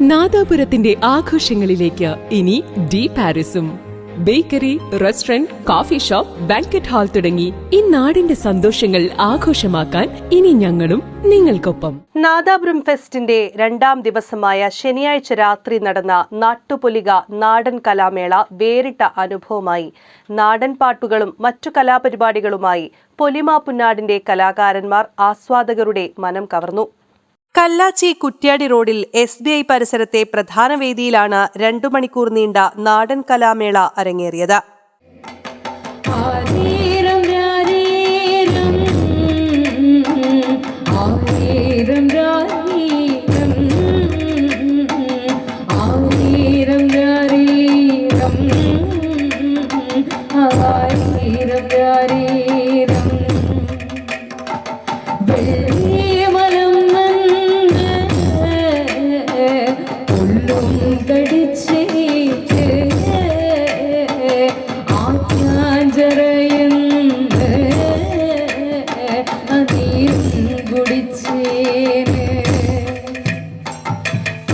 നാദാപുരത്തിന്റെ ആഘോഷങ്ങളിലേക്ക് ഇനി D പാരിസും. Bakery restaurant coffee shop banquet hall തുടങ്ങി ഈ നാടിന്റെ സന്തോഷങ്ങൾ ആഘോഷമാക്കാൻ ഇനി ഞങ്ങളും നിങ്ങൾക്കൊപ്പം. നാദാപുരം ഫെസ്റ്റിന്റെ രണ്ടാം ദിവസമായ ശനിയാഴ്ച രാത്രി നടന്ന നാട്ടുപൊലിക നാടൻ കലാമേള വേറിട്ട അനുഭവമായി. നാടൻ പാട്ടുകളും മറ്റു കലാപരിപാടികളുമായി പൊലിമ പുന്നാടിന്റെ കലാകാരന്മാർ ആസ്വാദകരുടെ മനം കവർന്നു. കല്ലാച്ചി കുറ്റ്യാടി റോഡിൽ എസ് ബി ഐ പരിസരത്തെ പ്രധാന വേദിയിലാണ് രണ്ടു മണിക്കൂർ നീണ്ട നാടൻ കലാമേള അരങ്ങേറിയത്. ആരേരം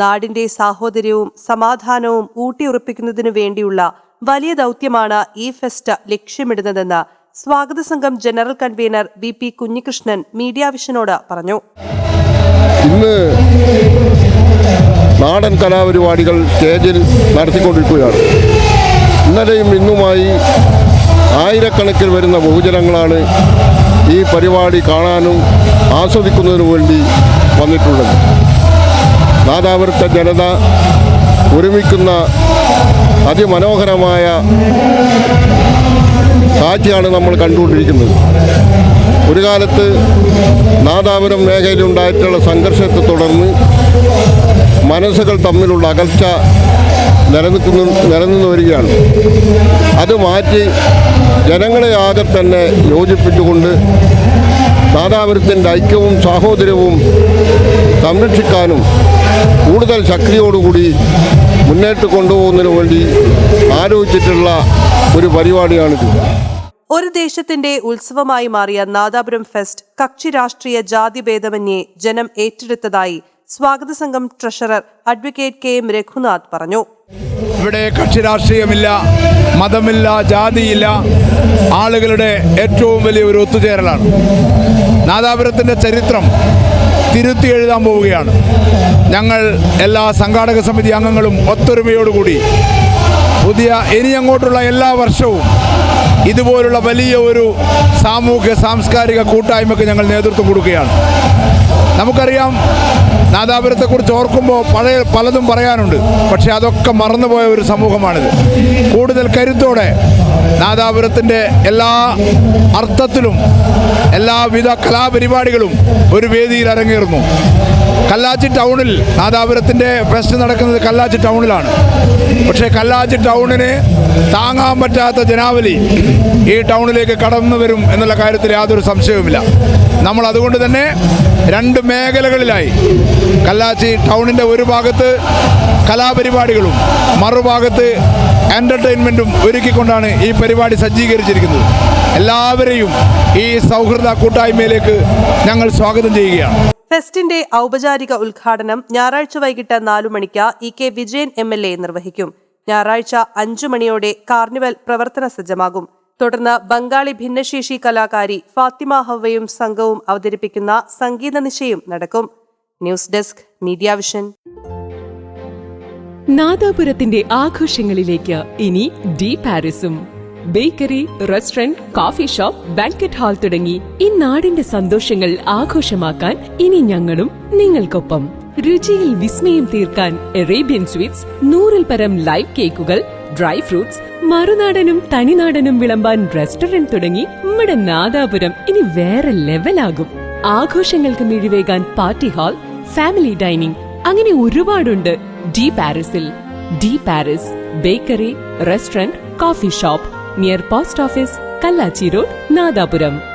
നാടിന്റെ സാഹോദര്യവും സമാധാനവും ഊട്ടിയുറപ്പിക്കുന്നതിനു വേണ്ടിയുള്ള വലിയ ദൗത്യമാണ് ഈ ഫെസ്റ്റ് ലക്ഷ്യമിടുന്നതെന്ന് സ്വാഗത സംഘം general convener V P Kunhikrishnan media വിഷനോട് പറഞ്ഞു. ഇന്ന് നാടൻ കലാപരിപാടികൾ സ്റ്റേജിൽ നടത്തിക്കൊണ്ടിരിക്കുകയാണ്. ഇന്നലെയും ഇന്നുമായി ആയിരക്കണക്കിന് വരുന്ന ബഹുജനങ്ങളാണ് ഈ പരിപാടി കാണാനും ആസ്വദിക്കുന്നതിനു വേണ്ടി വന്നിട്ടുള്ളത്. നാദാപുരത്തെ ജനത ഒരുമിക്കുന്ന അതിമനോഹരമായ കാഴ്ചയാണ് നമ്മൾ കണ്ടുകൊണ്ടിരിക്കുന്നത്. ഒരു കാലത്ത് നാദാപുരം മേഖലയിലുണ്ടായിട്ടുള്ള സംഘർഷത്തെ തുടർന്ന് മനസ്സുകൾ തമ്മിലുള്ള അകൽച്ച നിലനിൽക്കുന്നു നിലനിന്ന് വരികയാണ്. അത് മാറ്റി ജനങ്ങളെ ആകെ തന്നെ യോജിപ്പിച്ചുകൊണ്ട് നാദാപുരത്തിന്റെ ഐക്യവും സാഹോദര്യവും സംരക്ഷിക്കാനും കൂടുതൽ ശക്തിയോടുകൂടി മുന്നേറ്റ് കൊണ്ടുപോകുന്നതിനു വേണ്ടി ആലോചിച്ചിട്ടുള്ള ഒരു പരിപാടിയാണിത്. ഒരു ദേശത്തിന്റെ ഉത്സവമായി മാറിയ നാദാപുരം ഫെസ്റ്റ് കക്ഷി രാഷ്ട്രീയ ജാതി ജാതിഭേദമന്യേ ജനം ഏറ്റെടുത്തതായി സ്വാഗത സംഘം treasurer advocate K M Raghunath പറഞ്ഞു. ഇവിടെ കക്ഷി രാഷ്ട്രീയമില്ല മതമില്ല ജാതിയില്ല. ആളുകളുടെ ഏറ്റവും വലിയ ഒരു ഒത്തുചേരലാണ്. നാദാപുരത്തിന്റെ ചരിത്രം തിരുത്തി എഴുതാൻ പോവുകയാണ്. ഞങ്ങൾ എല്ലാ സംഘാടക സമിതി അംഗങ്ങളും ഒത്തൊരുമയോടുകൂടി പുതിയ ഇനി അങ്ങോട്ടുള്ള എല്ലാ വർഷവും ഇതുപോലുള്ള വലിയ ഒരു സാമൂഹ്യ സാംസ്കാരിക കൂട്ടായ്മയ്ക്ക് ഞങ്ങൾ നേതൃത്വം കൊടുക്കുകയാണ്. നമുക്കറിയാം നാദാപുരത്തെക്കുറിച്ച് ഓർക്കുമ്പോൾ പഴയ പലതും പറയാനുണ്ട്. പക്ഷേ അതൊക്കെ മറന്നുപോയ ഒരു സമൂഹമാണിത്. കൂടുതൽ കരുത്തോടെ നാദാപുരത്തിന്റെ എല്ലാ അർത്ഥത്തിലും എല്ലാവിധ കലാപരിപാടികളും ഒരു വേദിയിൽ അരങ്ങേറുന്നു. കല്ലാച്ചി ടൗണിൽ നാദാപുരത്തിന്റെ ഫെസ്റ്റ് നടക്കുന്നത് കല്ലാച്ചി ടൗണിലാണ്. പക്ഷേ കല്ലാച്ചി ടൗണിന് താങ്ങാൻ പറ്റാത്ത ജനാവലി ഈ ടൗണിലേക്ക് കടന്നു വരും എന്നുള്ള കാര്യത്തിൽ യാതൊരു സംശയവുമില്ല. നമ്മൾ അതുകൊണ്ട് തന്നെ രണ്ട് മേഖലകളിലായി കല്ലാച്ചി ടൗണിന്റെ ഒരു ഭാഗത്ത് കലാപരിപാടികളും മറുഭാഗത്ത് എന്റർടൈൻമെന്റും ഒരുക്കിക്കൊണ്ടാണ് ഈ പരിപാടി സജ്ജീകരിച്ചിരിക്കുന്നത്. എല്ലാവരെയും ഈ സൗഹൃദ കൂട്ടായ്മയിലേക്ക് ഞങ്ങൾ സ്വാഗതം ചെയ്യുകയാണ്. ഫെസ്റ്റിന്റെ ഔപചാരിക ഉദ്ഘാടനം ഞായറാഴ്ച വൈകിട്ട് നാലു മണിക്ക് E K Vijayan M L A നിർവഹിക്കും. ഞായറാഴ്ച അഞ്ചു മണിയോടെ കാർണിവൽ പ്രവർത്തന സജ്ജമാകും. തുടർന്ന് ബംഗാളി ഭിന്നശേഷി കലാകാരി ഫാത്തിമ ഹവയും സംഘവും അവതരിപ്പിക്കുന്ന സംഗീത നിശയും നടക്കും. News desk media vision. നാദാപുരത്തിന്റെ ആഘോഷങ്ങളിലേക്ക് ഇനി D പാരിസും. Bakery restaurant coffee shop banquet hall തുടങ്ങി ഈ നാടിന്റെ സന്തോഷങ്ങൾ ആഘോഷമാക്കാൻ ഇനി ഞങ്ങളും നിങ്ങൾക്കൊപ്പം. രുചിയിൽ വിസ്മയം തീർക്കാൻ അറേബ്യൻ സ്വീറ്റ്സ് നൂറിൽ പരം ലൈവ് കേക്കുകൾ ഡ്രൈ ഫ്രൂട്ട്സ് മറുനാടനും തനിനാടനും വിളമ്പാൻ റെസ്റ്റോറന്റ് തുടങ്ങി നമ്മുടെ നാദാപുരം ഇനി വേറെ ലെവലാകും ആഘോഷങ്ങൾക്ക് മിഴിവേകാൻ പാർട്ടി ഹാൾ ഫാമിലി ഡൈനിങ് അങ്ങനെ ഒരുപാടുണ്ട് D പാരിസിൽ D Paris bakery restaurant coffee shop near post office Kallachi road Nadapuram